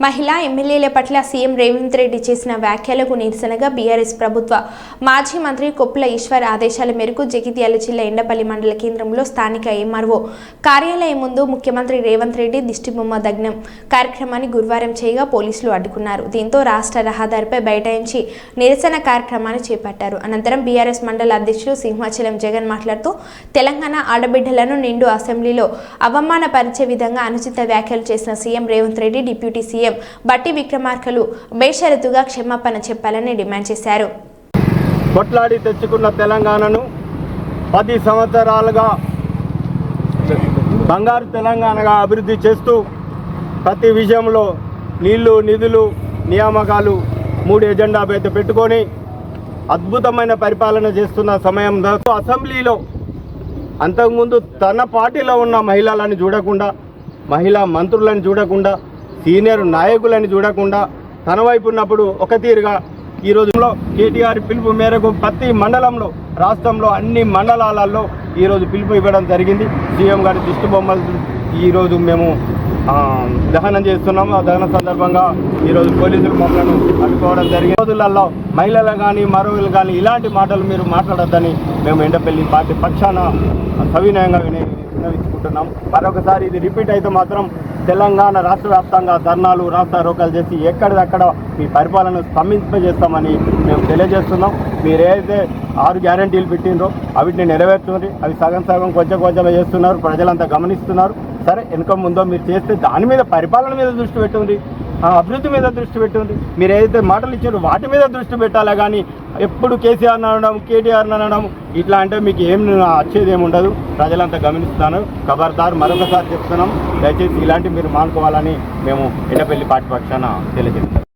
మహిళా ఎమ్మెల్యేల పట్ల సీఎం రేవంత్ రెడ్డి చేసిన వ్యాఖ్యలకు నిరసనగా బీఆర్ఎస్ ప్రభుత్వ మాజీ మంత్రి కొప్పుల ఈశ్వర్ ఆదేశాల మేరకు జగిత్యాల జిల్లా ఎండపల్లి మండల కేంద్రంలో స్థానిక ఎంఆర్ఓ కార్యాలయం ముందు ముఖ్యమంత్రి రేవంత్ రెడ్డి దిష్టిబొమ్మ దగ్నం కార్యక్రమాన్ని గురువారం చేయగా పోలీసులు అడ్డుకున్నారు. దీంతో రాష్ట్ర రహదారిపై బైఠాయించి నిరసన కార్యక్రమాన్ని చేపట్టారు. అనంతరం బీఆర్ఎస్ మండల అధ్యక్షులు సింహాచలం జగన్ మాట్లాడుతూ తెలంగాణ ఆడబిడ్డలను నిండు అసెంబ్లీలో అవమానపరిచే విధంగా అనుచిత వ్యాఖ్యలు చేసిన CM Revanth Reddy deputy CM Bhatti విక్రమార్కలు బేషరతుగా క్షమాపణ చెప్పాలని డిమాండ్ చేశారు. కొట్లాడి తెచ్చుకున్న తెలంగాణను పది సంవత్సరాలుగా బంగారు తెలంగాణగా అభివృద్ధి చేస్తూ ప్రతి విషయంలో నీళ్ళు నిధులు నియామకాలు మూడు ఎజెండా పెద్ద పెట్టుకొని అద్భుతమైన పరిపాలన చేస్తున్న సమయంలో అసెంబ్లీలో అంతకుముందు తన పార్టీలో ఉన్న మహిళలను చూడకుండా మహిళా మంత్రులను చూడకుండా సీనియర్ నాయకులని చూడకుండా తన వైపు ఉన్నప్పుడు ఒక తీరుగా ఈ రోజులో కేటీఆర్ పిలుపు మేరకు ప్రతి మండలంలో రాష్ట్రంలో అన్ని మండలాలలో ఈరోజు పిలుపు ఇవ్వడం జరిగింది. సీఎం గారి దిష్టి బొమ్మలు ఈరోజు మేము దహనం చేస్తున్నాము ఆ దహన సందర్భంగా ఈరోజు పోలీసులు మమ్మల్ని అడ్డుకోవడం జరిగింది. రోజులలో మహిళలు కానీ మరొకరు కానీ ఇలాంటి మాటలు మీరు మాట్లాడొద్దని మేము ఎండపల్లి పార్టీ పక్షాన సవినయంగా విని విన్నవించుకుంటున్నాం మరొకసారి ఇది రిపీట్ అయితే మాత్రం తెలంగాణ రాష్ట్ర వ్యాప్తంగా ధర్నాలు రాస్తా రోకాలు చేసి ఎక్కడిదక్కడ మీ పరిపాలన స్తంభింపజేస్తామని మేము తెలియజేస్తున్నాం. మీరు ఏదైతే ఆరు గ్యారంటీలు పెట్టిండ్రో అవిటిని నెరవేర్చుకుని అవి సగం సగం కొంచెం కొంచెం చేస్తున్నారు ప్రజలంతా గమనిస్తున్నారు. సరే వెనుక ముందో మీరు చేస్తే దాని మీద పరిపాలన మీద దృష్టి పెట్టుంది అభివృద్ధి మీద దృష్టి పెట్టుంది. మీరు ఏదైతే మాటలు ఇచ్చారో వాటి మీద దృష్టి పెట్టాలా కానీ ఎప్పుడు కేసీఆర్ అనడం కేటీఆర్ అనడం ఇట్లా అంటే మీకు ఏం వచ్చేది ఏమి ఉండదు ప్రజలంతా గమనిస్తాను ఖబర్దార్ మరొకసారి చెప్తున్నాం. దయచేసి ఇలాంటివి మీరు మానుకోవాలని మేము ఎండపల్లి పార్టీ పక్షాన తెలియజేస్తాం